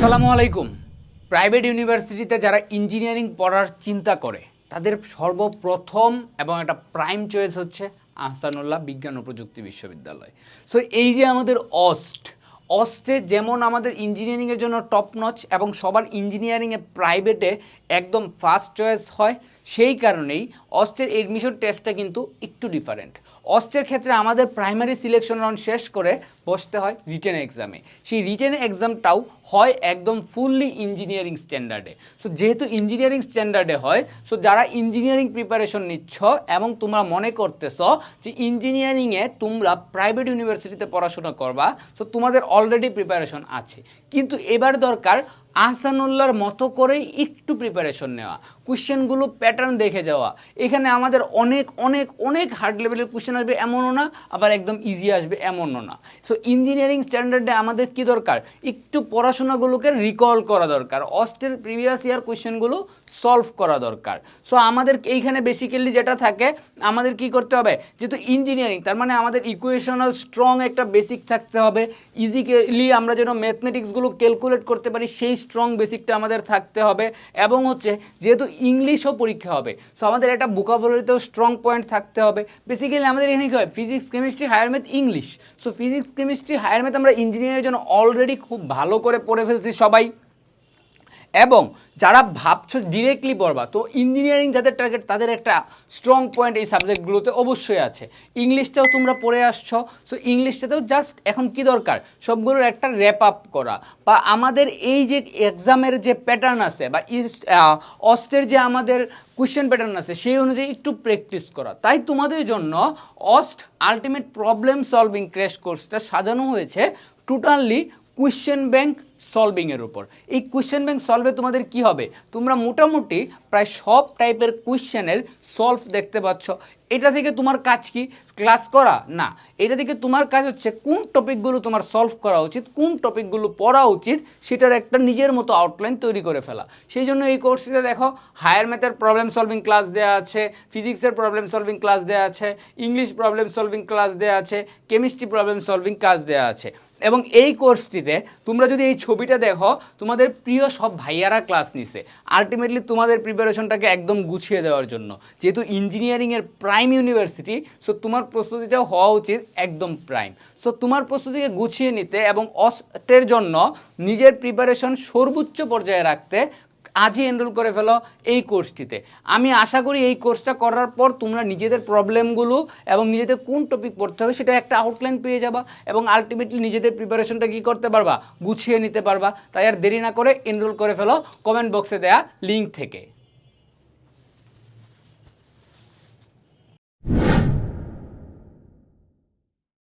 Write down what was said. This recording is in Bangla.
আসসালামু আলাইকুম। প্রাইভেট ইউনিভার্সিটিতে যারা ইঞ্জিনিয়ারিং পড়ার চিন্তা করে, তাদের সর্বপ্রথম এবং একটা প্রাইম চয়েস হচ্ছে আহসানুল্লাহ বিজ্ঞান ও প্রযুক্তি বিশ্ববিদ্যালয়। সো এই যে আমাদের অস্ট, অস্টে যেমন আমাদের ইঞ্জিনিয়ারিংয়ের জন্য টপ নচ এবং সবার ইঞ্জিনিয়ারিংয়ে প্রাইভেটে একদম ফার্স্ট চয়েস হয় সেই কারণেই অস্টের এডমিশন টেস্টটা কিন্তু একটু ডিফারেন্ট অস্টের ক্ষেত্রে আমাদের প্রাইমারি সিলেকশন রাউন্ড শেষ করে বসতে হয় রিটেন এক্সামে সেই রিটেন এক্সামটাও হয় একদম ফুললি ইঞ্জিনিয়ারিং স্ট্যান্ডার্ডে সো যেহেতু ইঞ্জিনিয়ারিং স্ট্যান্ডার্ডে হয় সো যারা ইঞ্জিনিয়ারিং প্রিপারেশন নিচ্ছ এবং তোমরা মনে করতেছ যে ইঞ্জিনিয়ারিংয়ে তোমরা প্রাইভেট ইউনিভার্সিটিতে পড়াশোনা করবা সো তোমাদের অলরেডি প্রিপারেশন আছে। কিন্তু এবার দরকার আহসানুল্লাহর মতো করেই একটু প্রিপারেশন নেওয়া। কোশ্চেনগুলো প্যাটার্ন দেখে যাওয়া। এখানে আমাদের অনেক অনেক অনেক হার্ড লেভেলের কোশ্চেন আসবে, এমনও না, আবার একদম ইজি আসবে, এমনও না। সো ইঞ্জিনিয়ারিং স্ট্যান্ডার্ডে আমাদের কি দরকার? একটু পড়াশোনাগুলোকে রিকল করা দরকার। অস্টের প্রিভিয়াস ইয়ার কোশ্চেনগুলো সলভ করা দরকার। সো আমাদের এইখানে বেসিক্যালি যেটা থাকে, আমাদের কি করতে হবে? যেহেতু ইঞ্জিনিয়ারিং তার মানে আমাদের ইকুয়েশনাল স্ট্রং একটা বেসিক থাকতে হবে। ইজিক্যালি আমরা যেন ম্যাথমেটিক্সগুলো ক্যালকুলেট করতে পারি, সেই স্ট্রং বেসিকটা আমাদের থাকতে হবে। এবং হচ্ছে, যেহেতু ইংলিশও পরীক্ষা হবে। সো আমাদের একটা বোকাবলিতেও স্ট্রং পয়েন্ট থাকতে হবে। বেসিক্যালি আমাদের এখানে কী হয়? Physics chemistry higher math English so physics chemistry higher math আমরা ইঞ্জিনিয়ারের জন্য অলরেডি খুব ভালো করে পড়ে ফেলছি সবাই। এবং যারা ভাবছ ডিরেক্টলি পড়বা, তো ইঞ্জিনিয়ারিং যাদের টার্গেট তাদের একটা স্ট্রং পয়েন্ট এই সাবজেক্টগুলোতে অবশ্যই আছে। ইংলিশটাও তোমরা পড়ে আসছো সো ইংলিশটাতেও জাস্ট এখন কি দরকার? সবগুলোর একটা র্যাপ আপ করা। বা আমাদের এই যে এক্সামের যে প্যাটার্ন আছে, বা ইস্ট অস্টের যে আমাদের কোশ্চেন প্যাটার্ন আছে, সেই অনুযায়ী একটু প্র্যাকটিস করা। তাই তোমাদের জন্য অস্ট আলটিমেট প্রবলেম সলভিং ক্র্যাশ কোর্সটা সাজানো হয়েছে টোটালি কোশ্চেন ব্যাংক সলভিংয়ের উপর। এই কোশ্চেন ব্যাংক সলভে তোমাদের কি হবে? তোমরা মোটামুটি প্রায় সব টাইপের কোশ্চেনের সলভ দেখতে পাচ্ছ। এটা থেকে তোমার কাজ কি? ক্লাস করা? না। এটা থেকে তোমার কাজ হচ্ছে কোন টপিকগুলো তোমার সলভ করা উচিত, কোন টপিকগুলো পড়া উচিত, সেটার একটা নিজের মতো আউটলাইন তৈরি করে ফেলা। সেই জন্য এই কোর্সটিতে দেখো হায়ার ম্যাথের প্রবলেম সলভিং ক্লাস দেওয়া আছে ফিজিক্সের প্রবলেম সলভিং ক্লাস দেওয়া আছে ইংলিশ প্রবলেম সলভিং ক্লাস দেওয়া আছে কেমিস্ট্রি প্রবলেম সলভিং ক্লাস দেওয়া আছে। এবং এই কোর্সটিতে তোমরা যদি এই ছবিটা দেখো, তোমাদের প্রিয় সব ভাইয়ারা ক্লাস নিছে। আলটিমেটলি তোমাদের প্রিপারেশনটাকে একদম গুছিয়ে দেওয়ার জন্য। যেহেতু ইঞ্জিনিয়ারিংয়ের প্রাইম ইউনিভার্সিটি সো তোমার প্রস্তুতিটাও হওয়া উচিত একদম প্রাইম সো তোমার প্রস্তুতিকে গুছিয়ে নিতে এবং অস্টের জন্য নিজের প্রিপারেশন সর্বোচ্চ পর্যায়ে রাখতে আজই এনরোল করে ফেলো এই কোর্সটিতে আমি আশা করি এই কোর্সটা করার পর তোমরা নিজেদের প্রবলেমগুলো এবং নিজেদের কোন টপিক পড়তে হবে সেটা একটা আউটলাইন পেয়ে যাবা এবং আলটিমেটলি নিজেদের প্রিপারেশনটা কী করতে পারবা? গুছিয়ে নিতে পারবা। তাই আর দেরি না করে এনরোল করে ফেলো কমেন্ট বক্সে দেয়া লিঙ্ক থেকে।